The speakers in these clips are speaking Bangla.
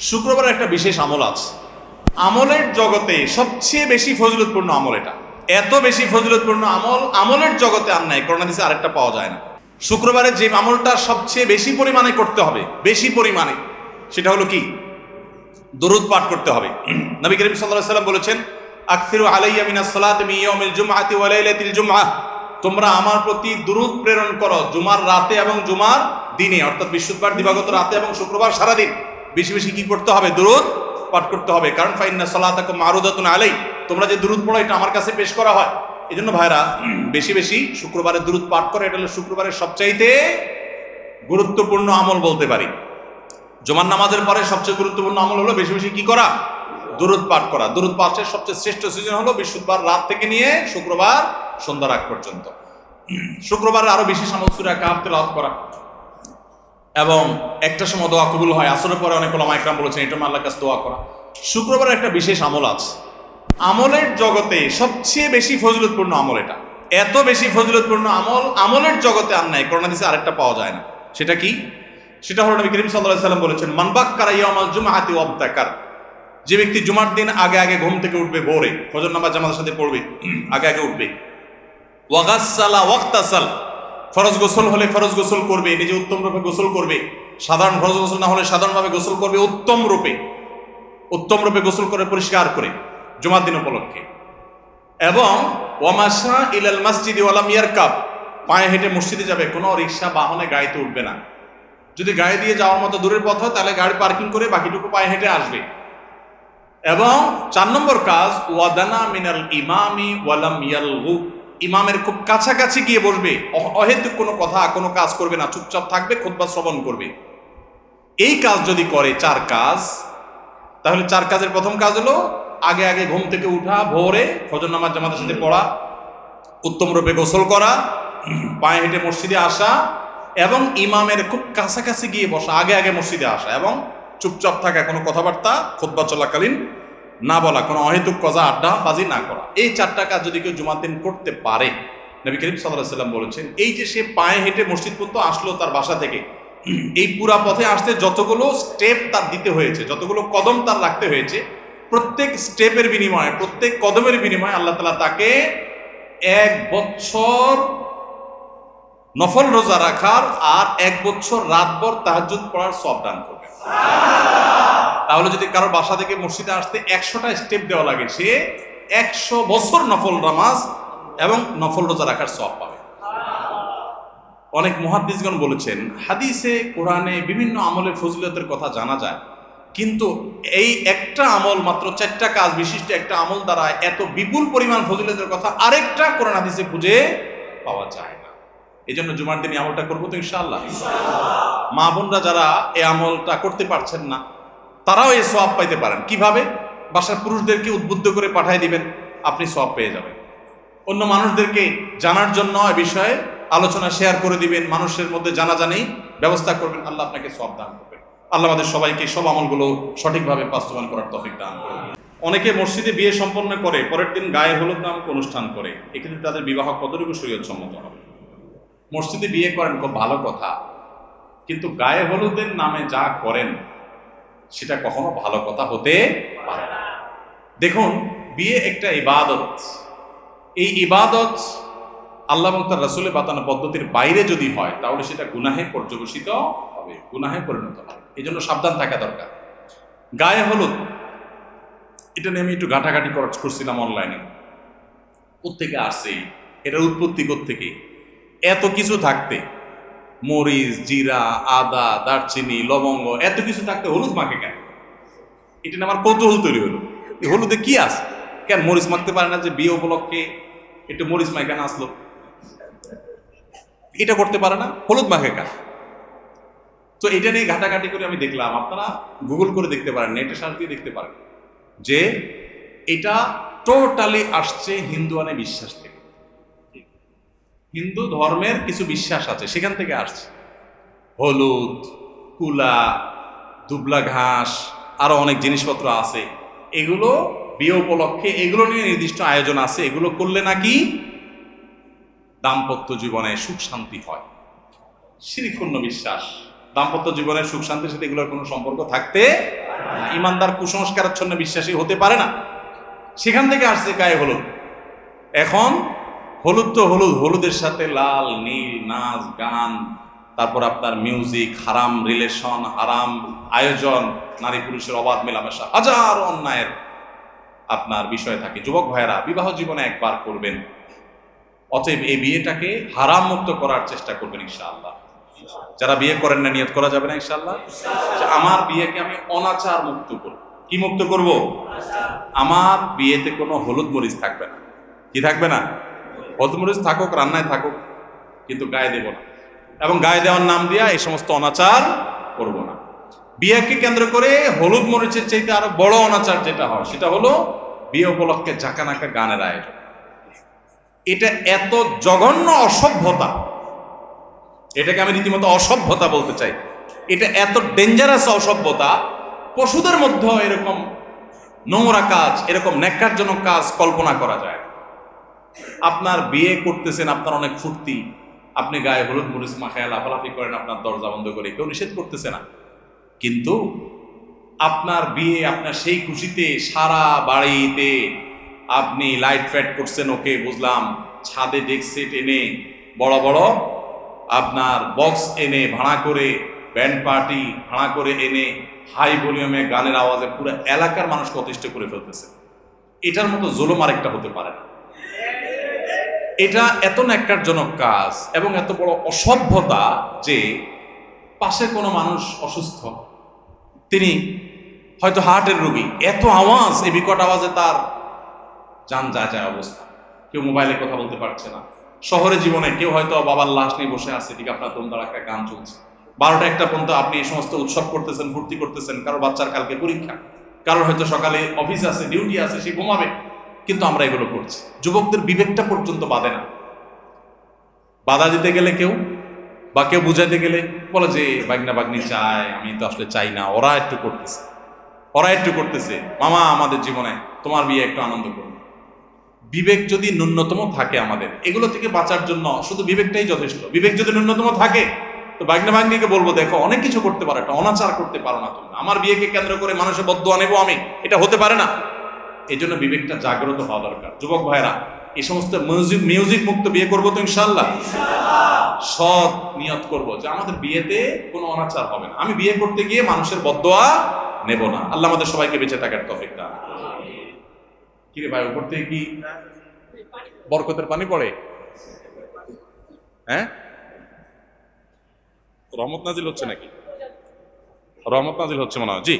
শুক্রবার একটা বিশেষ আমল আছে। আমলের জগতে সবচেয়ে বেশি ফজিলতপূর্ণ আমল এটা। এত বেশি ফজিলতপূর্ণ আমল, আমলের জগতে আর নাই করোনা দিছে আরেকটা পাওয়া যায় না। শুক্রবারে যে আমলটা সবচেয়ে বেশি পরিমাণে করতে হবে, বেশি পরিমাণে, সেটা হলো কি? দরুদ পাঠ করতে হবে। নবী করিম আলাইহি সাল্লাম বলেছেন, আকসিরু আলাইয়া মিনাস সালাতি মিন ইয়াউমিল জুমআতি ওয়া লাইলাতিল তোমরা আমার প্রতি দুরুদ প্রেরণ করো, জুমার রাতে এবং জুমার দিনে, অর্থাৎ বৃহস্পতিবার দিবাগত রাতে এবং শুক্রবার সারাদিন। বেশি বেশি কি করতে হবে? দুরুদ পাঠ করতে হবে। কারণ ফাইন্না সালাতাকুম মারুদাতুন আলাই তোমরা যে দুরুদ পড়ো, এটা আমার কাছে পেশ করা হয়। এই জন্য ভাইরা বেশি বেশি শুক্রবারে দুরুদ পাঠ করে, এটা হলো শুক্রবারের সবচাইতে গুরুত্বপূর্ণ আমল বলতে পারি। জমান নামাজের পরে সবচেয়ে গুরুত্বপূর্ণ আমল হলো বেশি বেশি কি করা? দরুদ পাঠ করা। দরুদ পাঠের সবচেয়ে শ্রেষ্ঠ সিজন হলো বৃহস্পতিবার রাত থেকে নিয়ে শুক্রবার সন্ধ্যা রাত পর্যন্ত। শুক্রবার আরও বেশি আমল সুরা কাপ তেলাওয়াত করা। এবং একটা সময় দোয়া কবুল হয়, আসরের পরে অনেক ওলামা একরাম বলেছেন, এটা আল্লাহর কাছে দোয়া করা। শুক্রবার একটা বিশেষ আমল আছে। আমলের জগতে সবচেয়ে বেশি ফজিলতপূর্ণ আমল এটা। এত বেশি ফজিলতপূর্ণ আমল, আমলের জগতে আর নাই করোনা দিছে আরেকটা পাওয়া যায় না। সেটা কি? সেটা হলো নবী করিম আলাইহি সাল্লাম বলেছেন মানবাক কারা ইয়ামাল জুমাহাতি ওয়াবতাকার যে ব্যক্তি জুমার দিন আগে আগে ঘুম থেকে উঠবে ভোরে, ফজর নামাজ জামাতের সাথে পড়বে, আগে আগে উঠবে। ওয়াগাসালা ওয়াক্তাসাল। ফরজ গোসল হলে ফরজ গোসল করবে, নিজে উত্তম রূপে গোসল করবে। সাধারণ ফরজ গোসল না হলে সাধারণভাবে গোসল করবে উত্তম রূপে উত্তম রূপে গোসল করে, পরিষ্কার করে, জুমার দিন উপলক্ষে। এবং ওয়ামাশা ইলাল মসজিদি ওয়ালাম ইয়ারকাব, পায়ে হেঁটে মসজিদে যাবে, কোনো রিক্সা, বাহনে গাড়িতে উঠবে না। যদি গাড়ি দিয়ে যাওয়ার মতো দূরের পথ হয়, তাহলে গাড়ি পার্কিং করে বাকিটুকু পায়ে হেঁটে আসবে। এবং চার নম্বর কাজ, ওয়াদানা মিনাল ইমামি ওয়ালাম ইয়ালগু। ইমামের খুব কাছাকাছি গিয়ে বসবে। অহেতুক কোনো কথা, কোনো কাজ করবে না, চুপচাপ থাকবে, খুতবা শ্রবণ করবে। এই কাজ যদি করে চার কাজ, তাহলে চার কাজের প্রথম কাজ হলো আগে আগে ঘুম থেকে উঠা, ভোরে ফজর নামাজ জামাতের সাথে পড়া, উত্তম রূপে গোসল করা, পায়ে হেঁটে মসজিদে আসা এবং ইমামের খুব কাছাকাছি গিয়ে বসা, আগে আগে মসজিদে আসা এবং চুপচাপ থাকা, কোনো কথাবার্তা খোদবা চলাকালীন না বলা, কোনো অহেতুক কজা আড্ডা বাজি না করা। এই চারটা কাজ যদি কেউ জুমার দিন করতে পারে, নবী করিম সাল্লাহ সাল্লাম বলেছেন, এই যে সে পায়ে হেঁটে মসজিদ পর্যন্ত আসলো তার বাসা থেকে, এই পুরা পথে আসতে যতগুলো স্টেপ তার দিতে হয়েছে, যতগুলো কদম তার রাখতে হয়েছে, প্রত্যেক স্টেপের বিনিময়ে, প্রত্যেক কদমের বিনিময়ে আল্লাহ তালা তাকে এক বছর নফল রোজা রাখার আর এক বছর রাতভর তাহাজ্জুদ পড়ার সব দান করবে তাহলে যদি কারোর বাসা থেকে মসজিদে আসতে একশোটা স্টেপ দেওয়া লাগে, সে একশো বছর নফল নামাজ এবং নফল রোজা রাখার সব পাবে। অনেক মহাদ্দিসগণ বলেছেন, হাদিসে, কোরআনে বিভিন্ন আমলের ফজিলতের কথা জানা যায়, কিন্তু এই একটা আমল মাত্র চারটা কাজ বিশিষ্ট একটা আমল দ্বারা এত বিপুল পরিমাণ ফজিলতের কথা আরেকটা কোরআন হাদিসে খুঁজে পাওয়া যায় না। এই জন্য জুমার দিন আমলটা করব তো ইনশাআল্লাহ। মা বোনরা যারা এই আমলটা করতে পারছেন না তারাও এই সব পাইতে পারেন। কীভাবে? বাসার পুরুষদেরকে উদ্বুদ্ধ করে পাঠিয়ে দিবেন, আপনি সব পেয়ে যাবেন। অন্য মানুষদেরকে জানার জন্য এ বিষয়ে আলোচনা শেয়ার করে দিবেন, মানুষের মধ্যে জানা জানেই ব্যবস্থা করবেন, আল্লাহ আপনাকে সব দান করবেন। আল্লাহ আমাদের সবাইকে সব আমলগুলো সঠিকভাবে বাস্তবায়ন করার তফিক দান করবেন অনেকে মসজিদে বিয়ে সম্পন্ন করে, পরের দিন গায়ে হলুদ নামক অনুষ্ঠান করে, এক্ষেত্রে তাদের বিবাহ কতটুকু শরীয়ত সম্মত হবে? মসজিদে বিয়ে করেন খুব ভালো কথা, কিন্তু গায়ে হলুদের নামে যা করেন সেটা কখনো ভালো কথা হতে পারে না। দেখুন, বিয়ে একটা ইবাদত। এই ইবাদত আল্লাহ তার রাসুলের বাতানো পদ্ধতির বাইরে যদি হয়, তাহলে সেটা গুনাহে পর্যবেসিত হবে, গুনাহে পরিণত হবে। এই জন্য সাবধান থাকা দরকার। গায়ে হলুদ। এটা নিয়ে আমি একটু ঘাটাঘাটি করা- করছিলাম অনলাইনে কোথেকে আসে এটার উৎপত্তি থেকে এত কিছু থাকতে। মরিচ, জিরা, আদা, দারচিনি, লবঙ্গ, এত কিছু থাকতে হলুদ মাখে কেন? এটা আমার কৌতূহল তৈরি হলো। হলুদে কি আছে? কেন মরিচ মাখতে পারে না যে বিয়ে উপলক্ষে একটু মরিচ মাখে কেন আসলো? এটা করতে পারে না, হলুদ মাখে কেন? তো এটা নিয়ে ঘাটাঘাটি করে আমি দেখলাম, আপনারা গুগল করে দেখতে পারেন, নেটে সার্চ দিয়ে দেখতে পারেন, যে এটা টোটালি আসছে হিন্দুয়ানে বিশ্বাস থেকে। হিন্দু ধর্মের কিছু বিশ্বাস আছে, সেখান থেকে আসছে। হলুদ কুলা দুবলা ঘাস, আরও অনেক জিনিসপত্র আছে। এগুলো বিয়ে উপলক্ষে, এগুলো নিয়ে নির্দিষ্ট আয়োজন আছে। এগুলো করলে নাকি দাম্পত্য জীবনে সুখ শান্তি হয়। সিরিপূর্ণ বিশ্বাস। দাম্পত্য জীবনের সুখ শান্তির সাথে এগুলোর কোনো সম্পর্ক থাকতে ইমানদার কুসংস্কারাচ্ছন্ন বিশ্বাসী হতে পারে না। সেখান থেকে আসছে গায়ে হলুদ। এখন হলুদ তো হলুদ, হলুদের সাথে লাল, নীল, নাচ, গান, তারপর আপনার মিউজিক হারাম রিলেশন হারাম, আয়োজন, নারী পুরুষের অবাধ, মেলামেশা, হাজার অন্যায়ের আপনার বিষয় থাকে। যুবক ভাইয়েরা, বিবাহ জীবনে একবার করবেন। অতএব এই বিয়েটাকে হারাম মুক্ত করার চেষ্টা করবেন ইনশাআল্লাহ। যারা বিয়ে করেন না, নিয়ত করা যাবে না ইনশাআল্লাহ? আমার বিয়েকে আমি অনাচার মুক্ত করব। কি মুক্ত করব? আমার বিয়েতে কোনো হলুদ মরিচ থাকবে না। কি থাকবে না? হলুদ থাকুক, রান্নায় থাকুক, কিন্তু গায়ে দেব না। এবং গায়ে দেওয়ার নাম দিয়া এই সমস্ত অনাচার করব না। বিয়েকে কেন্দ্র করে হলুদ মরিচের চাইতে আরও বড় অনাচার যেটা হয়, সেটা হলো বিয়ে উপলক্ষে জাকানাকা গানের আয়োজন। এটা এত জঘন্য অসভ্যতা। এটাকে আমি রীতিমতো অসভ্যতা বলতে চাই। এটা এত ডেঞ্জারাস অসভ্যতা। পশুদের মধ্যে এরকম নোংরা কাজ, এরকম ন্যাক্কারজনক কাজ কল্পনা করা যায় আপনার বিয়ে করতেছেন, আপনার অনেক ফুর্তি। আপনি গায়ে হলুদ মরিচ মাখায় লাফালাফি করেন, আপনার দরজা বন্ধ করে কেউ নিষেধ করতেছে না। কিন্তু আপনার বিয়ে, আপনার সেই খুশিতে সারা বাড়িতে আপনি লাইট ফ্যাট করছেন, ওকে বুঝলাম, ছাদে ডেক সেট এনে, বড় বড় আপনার বক্স এনে, ভাড়া করে, ব্যান্ড পার্টি ভাড়া করে এনে, হাই ভলিউমে গানের আওয়াজে পুরো এলাকার মানুষকে অতিষ্ঠ করে ফেলতেছে। এটার মতো জুলুম আরেকটা হতে পারে না। এটা এত ন্যাক্কারজনক কাজ এবং এত বড় অসভ্যতা যে পাশে কোনো মানুষ অসুস্থ। তিনি হয়তো হার্টের রোগী। এত আওয়াজ, এই বিকট আওয়াজে তার যান যায় যায় অবস্থা। কেউ মোবাইলে কথা বলতে পারছে না। শহরে জীবনে কেউ হয়তো বাবার লাশ নিয়ে বসে আছে ঠিক আপনার দমদার একটা গান চলছে। বারোটা একটা পর্যন্ত আপনি এই সমস্ত উৎসব করতেছেন, ফুর্তি করতেছেন, কারও বাচ্চার কালকে পরীক্ষা, কারোর হয়তো সকালে অফিস আছে ডিউটি আছে, সে ঘুমাবে। কিন্তু আমরা এগুলো করছি। যুবকদের বিবেকটা পর্যন্ত বাধে না। বাধা দিতে গেলে কেউ বা কেউ বুঝাইতে গেলে বলে যে বাগনা বাগনি চায়, আমি তো আসলে চাই না। ওরা একটু করতেছে। ওরা একটু করতেছে, মামা, আমাদের জীবনে তোমার বিয়ে একটু আনন্দ করুন বিবেক যদি ন্যূনতম থাকে আমাদের, এগুলো থেকে বাঁচার জন্য শুধু বিবেকটাই যথেষ্ট। বিবেক যদি ন্যূনতম থাকে, তো বাগনা বাগনিকে বলব, দেখো, অনেক কিছু করতে পারো, একটা অনাচার করতে পারো না তুমি আমার বিয়েকে কেন্দ্র করে মানুষের বদ্ধ আনেবো আমি। এটা হতে পারে না? এই জন্য বিবেকটা জাগ্রত হওয়া দরকার। যুবক ভাইরা এই সমস্ত মিউজিক মিউজিক মুক্ত বিয়ে করব তো ইনশাল্লাহ সৎ নিয়ত করব যে আমাদের বিয়েতে কোনো অনাচার হবে না। আমি বিয়ে করতে গিয়ে মানুষের বদোয়া নেব না। আল্লাহ আমাদের সবাইকে বেঁচে থাকার তফিক দান। কি রে ভাই উপর থেকে কি বরকতের পানি পড়ে? হ্যাঁ? রহমত নাজিল হচ্ছে নাকি? রহমত নাজিল হচ্ছে মনে হয়। জি।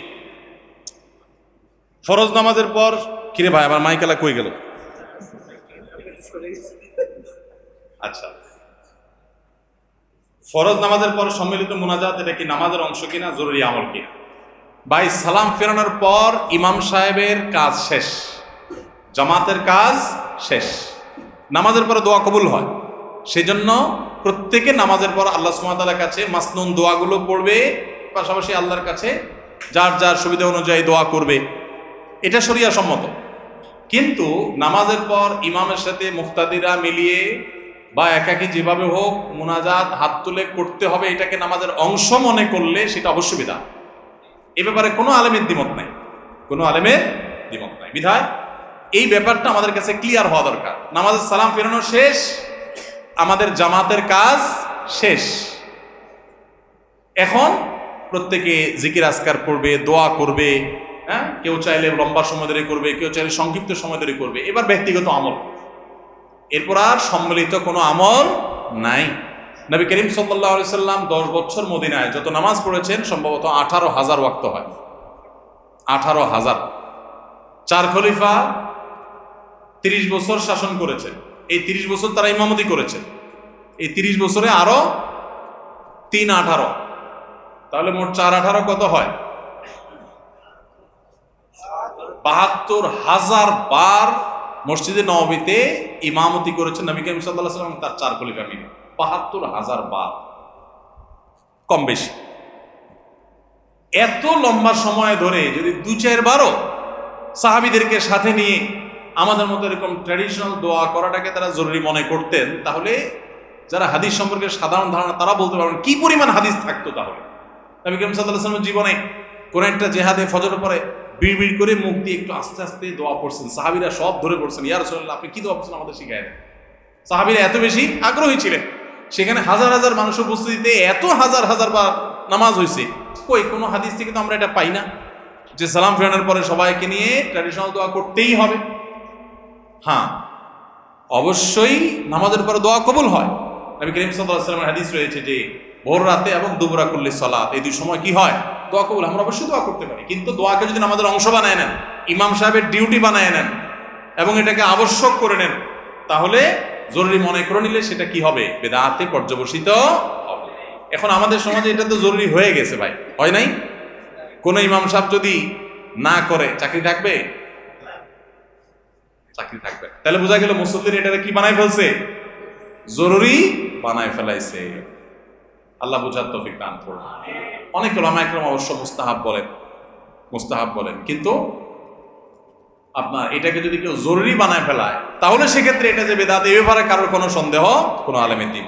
ফরজ নামাজের পর কিরে ভাই, আমার মাইকালা কই গেল? আচ্ছা। ফরজ নামাজের পর সম্মিলিত মোনাজাত, এটা কি নামাজের অংশ কিনা, জরুরি আমল কিনা? ভাই, সালাম ফেরানোর পর ইমাম সাহেবের কাজ শেষ। জামাতের কাজ শেষ। নামাজের পরে দোয়া কবুল হয়। সেজন্য প্রত্যেকে নামাজের পর আল্লাহ সুমাতালার কাছে মাসনুন দোয়াগুলো পড়বে, পাশাপাশি আল্লাহর কাছে যার যার সুবিধা অনুযায়ী দোয়া করবে। এটা সরিয়া সম্মত কিন্তু নামাজের পর ইমামের সাথে মুক্তাদিরা মিলিয়ে বা একাকি যেভাবে হোক মোনাজাত হাত তুলে করতে হবে, এটাকে নামাজের অংশ মনে করলে সেটা অবশ্যই বিধান এ ব্যাপারে কোনো আলেমের দ্বিমত নাই। কোনো আলেমের দ্বিমত নাই। বিধায় এই ব্যাপারটা আমাদের কাছে ক্লিয়ার হওয়া দরকার। নামাজের সালাম ফেরানো শেষ, আমাদের জামাতের কাজ শেষ। এখন প্রত্যেকে জিকির আসকার করবে, দোয়া করবে হ্যাঁ? কেউ চাইলে লম্বা সময় ধরে করবে, কেউ চাইলে সংক্ষিপ্ত সময় ধরে করবে। এবার ব্যক্তিগত আমল। এরপর আর সম্মিলিত কোনো আমল নাই। নবী করিম সাল্লাহ সাল্লাম দশ বছর মদিনায় যত নামাজ পড়েছেন, সম্ভবত আঠারো হাজার ওয়াক্ত হয়। আঠারো হাজার। চার খলিফা তিরিশ বছর শাসন করেছেন। এই তিরিশ বছর তারা ইমামতি করেছেন। এই তিরিশ বছরে আরও তিন আঠারো। তাহলে মোট চার আঠারো কত হয়? বাহাত্তর হাজার বার মসজিদে নবীতে ইমামতি করেছেন নবী করিম সাল্লাহ সাল্লাম তার চার খলিফা মিলে। বাহাত্তর হাজার বার। কম বেশি। এত লম্বা সময় ধরে যদি দু চারবারও সাহাবিদেরকে সাথে নিয়ে আমাদের মতো এরকম ট্র্যাডিশনাল দোয়া করাটাকে তারা জরুরি মনে করতেন, তাহলে যারা হাদিস সম্পর্কে সাধারণ ধারণা, তারা বলতে পারবেন, কি পরিমাণ হাদিস থাকতো তাহলে? নবী করিম সাল্লাহ সাল্লামের জীবনে কোন একটা জেহাদে ফজর পরে বিড়বিড় করে মুখ দিয়ে একটু আস্তে আস্তে দোয়া পড়ছেন। সাহাবিরা সব ধরে পড়ছেন ইয়ার রসুল্লাহ আপনি কি দোয়া পড়ছেন আমাদের শিখায় দেন? সাহাবিরা এত বেশি আগ্রহী ছিলেন। সেখানে হাজার হাজার মানুষ উপস্থিতিতে এত হাজার হাজার বার নামাজ হয়েছে কই, কোনো হাদিস থেকে তো আমরা এটা পাই না। যে সালাম ফেরানোর পরে সবাইকে নিয়ে ট্র্যাডিশনাল দোয়া করতেই হবে। হ্যাঁ অবশ্যই নামাজের পরে দোয়া কবুল হয়। নবী করিম সাল্লাল্লাহু আলাইহি ওয়াসাল্লামের হাদিস রয়েছে যে, ভোর রাতে এবং দুবরা করলে সালাত, এই দুই সময় কি হয়? দোয়া কবুল, আমরা অবশ্যই দোয়া করতে পারি। কিন্তু দোয়াকে যদি আমাদের অংশ বানায় নেন, ইমাম সাহেবের ডিউটি বানায় নেন, এবং এটাকে আবশ্যক করে নেন, তাহলে জরুরি মনে করে নিলে সেটা কি হবে? বেদাতে পর্যবসিত হবে। এখন আমাদের সমাজে এটা তো জরুরি হয়ে গেছে ভাই, হয় নাই? কোন ইমাম সাহেব যদি না করে, চাকরি থাকবে? চাকরি থাকবে। তাহলে বোঝা গেল মুসল্লির এটা কি বানায় ফেলছে? জরুরি বানায় ফেলাইছে। আল্লাহ বুঝার তফিক দান করুন। অনেক ওলামা একরম অবশ্য মুস্তাহাব বলেন মুস্তাহাব বলেন। কিন্তু আপনার এটাকে যদি কেউ জরুরি বানায় ফেলায়, তাহলে সেক্ষেত্রে এটা যে বেদাত, এ ব্যাপারে কারোর কোনো সন্দেহ কোনো আলেমের দিন।